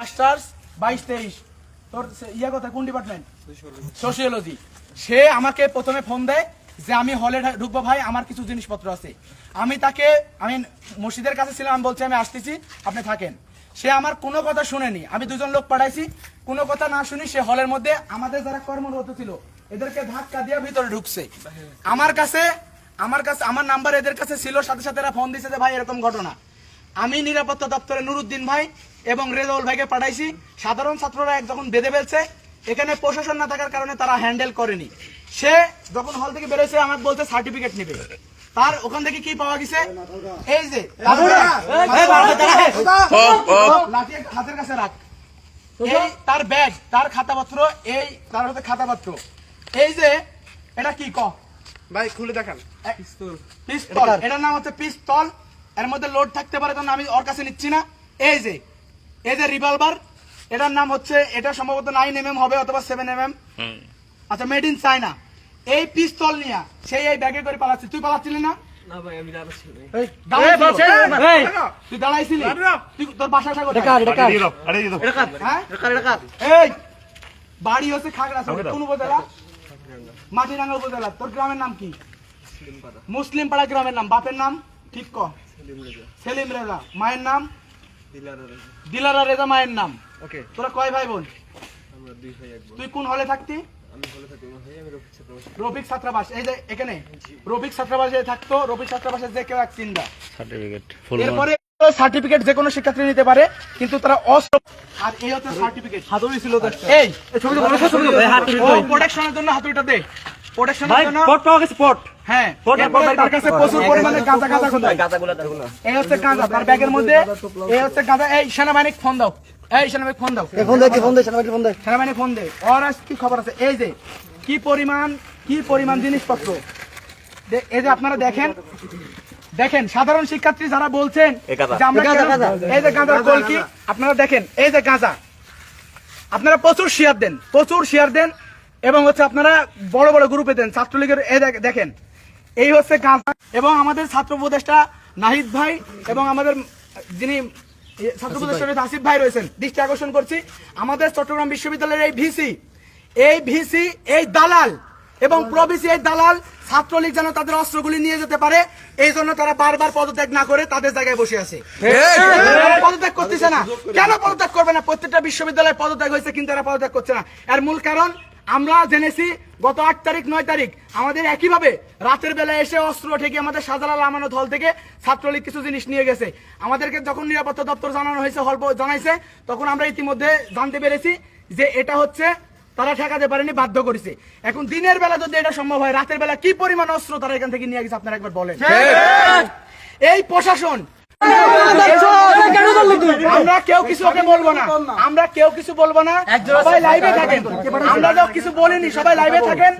Masters বাইশ তেইশ। তোর ইয়া কথা কোন ডিপার্টমেন্ট সোশিওলজি সে আমাকে প্রথমে ফোন দেয় যে আমি হলে ঢুকবো ভাই আমার কিছু জিনিসপত্র আছে। আমি তাকে আমি মসজিদের কাছে ছিলাম আমি বলছি আমি আসতেছি আপনি থাকেন। সে আমার কোনো কথা শুনেনি। আমি দুজন লোক পাঠাইছি। কোনো কথা না শুনি সে হলের মধ্যে আমাদের যারা কর্মরত ছিল এদেরকে ধাক্কা দিয়ে ভিতরে ঢুকছে। আমার কাছে আমার কাছে আমার নাম্বার এদের কাছে ছিল সাথে সাথে এরা ফোন দিছে যে ভাই এরকম ঘটনা। আমি নিরাপত্তা দপ্তরে নুরুদ্দিন ভাই এবং রেজাউল ভাইকে পাঠাইছি। সাধারণ ছাত্ররা এক যখন বেঁধে ফেলছে এখানে প্রশাসন না থাকার কারণে তারা হ্যান্ডেল করেনি। সে যখন হল থেকে বেরোয়েছে আমাকে বলছে সার্টিফিকেট নেবে। তার ওখান থেকে কি পাওয়া গেছে? এই যে হাতের কাছে রাখ। এই তার ব্যাগ তার খাতাপত্র এই তার হাতে খাতাপত্র। এই যে এটা কি ক? ভাই খুলে দেখান। পিস্তল। এটার নাম হচ্ছে পিস্তল। এর মধ্যে লোড থাকতে পারে তখন আমি ওর কাছে নিচ্ছি না। এই যে এই যে রিভলভার এটার নাম হচ্ছে এটা সম্ভবত নাইন এম হবে অথবা সেভেন এম এম আচ্ছা মেড ইন চায়না এই পিস্তল নিয়ে সেই এই ব্যাগে করে পালাচ্ছি। তুই পালাচ্ছিলি না? তুই দাঁড়াইছিলি? তোর হ্যাঁ? এই বাড়ি হচ্ছে খাগড়া কোন উপজেলা? মাটিরাঙ্গা উপজেলা। তোর গ্রামের নাম কি? মুসলিম পাড়া গ্রামের নাম। বাপের নাম? ঠিক ক? সেলিম রেজা। মায়ের নাম? দিলারা রেজা মায়ের নাম। ওকে। তোরা কয় ভাই বোন? তুই কোন হলে থাকতি? রফিক ছাত্রাবাস। এই যে এখানে। রফিক ছাত্রাবাসে থাকতো রফিক ছাত্রাবাসে যে কেউ এক চিন্তা সার্টিফিকেট ফুল এরপরে সার্টিফিকেট যে কোনো শিক্ষার্থী নিতে পারে কিন্তু তারা অস্ত্র আর এই হচ্ছে সার্টিফিকেট হাতুড়ি ছিল এই প্রোটেকশনের জন্য হাতুড়িটা দে। প্রোটেকশনের পট পাওয়া গেছে পট হ্যাঁ। তার কাছে প্রচুর পরিমাণে গাঁজা গাঁজা কোথায়? এই হচ্ছে গাঁজা তার ব্যাগের মধ্যে এই হচ্ছে গাঁজা। এই সেনাবাহিনী ফোন দাও। এই সেনাবাহিনী ফোন দাও। ফোন দে ফোন দে সেনাবাহিনী ফোন দে। সেনাবাহিনী ফোন দে। ওর কি খবর আছে? এই যে কি পরিমাণ কি পরিমাণ জিনিসপত্র? এই যে আপনারা দেখেন দেখেন সাধারণ শিক্ষার্থী যারা বলছেন গাঁজা, গাঁজা। এই যে গাঁজার কলকি আপনারা দেখেন এই যে গাঁজা। আপনারা প্রচুর শেয়ার দেন প্রচুর শেয়ার দেন। এবং হচ্ছে আপনারা বড় বড় গ্রুপে দেন ছাত্রলীগের দেখেন। এই হচ্ছে গাঁজা এবং আমাদের ছাত্র উপদেষ্টা নাহিদ ভাই এবং আমাদের যিনি ছাত্র উপদেষ্টা আসিফ ভাই রয়েছেন। দৃষ্টি আকর্ষণ করছি। আমাদের চট্টগ্রাম বিশ্ববিদ্যালয়ের এই ভিসি এই ভিসি এই দালাল এবং প্রবিসি এই দালাল ছাত্রলীগ যেন তাদের অস্ত্রগুলি নিয়ে যেতে পারে এই জন্য তারা বারবার পদত্যাগ না করে তাদের জায়গায় বসে আছে। পদত্যাগ করতেছে না। কেন পদত্যাগ করবে না? প্রত্যেকটা বিশ্ববিদ্যালয়ে পদত্যাগ হয়েছে কিন্তু তারা পদত্যাগ করছে না। এর মূল কারণ আমরা জেনেছি গত আট তারিখ নয় তারিখ। আমাদের একইভাবে রাতের বেলায় এসে অস্ত্র ঠেকে আমাদের শাহজালাল আমানত হল থেকে ছাত্রলীগ কিছু জিনিস নিয়ে গেছে। আমাদেরকে যখন নিরাপত্তা দপ্তর জানানো হয়েছে হল জানাইছে তখন আমরা ইতিমধ্যে জানতে পেরেছি যে এটা হচ্ছে তারা ঠেকাতে পারেনি বাধ্য করেছে। এখন দিনের বেলা যদি এটা সম্ভব হয় রাতের বেলা কি পরিমাণ অস্ত্র তারা এখান থেকে নিয়ে গেছে আপনারা একবার বলেন। এই প্রশাসন আমরা কেউ কিছু ওকে বলব না। আমরা কেউ কিছু বলব না। সবাই লাইভে থাকেন। আমরা কেউ কিছু বলিনি, সবাই লাইভে থাকেন।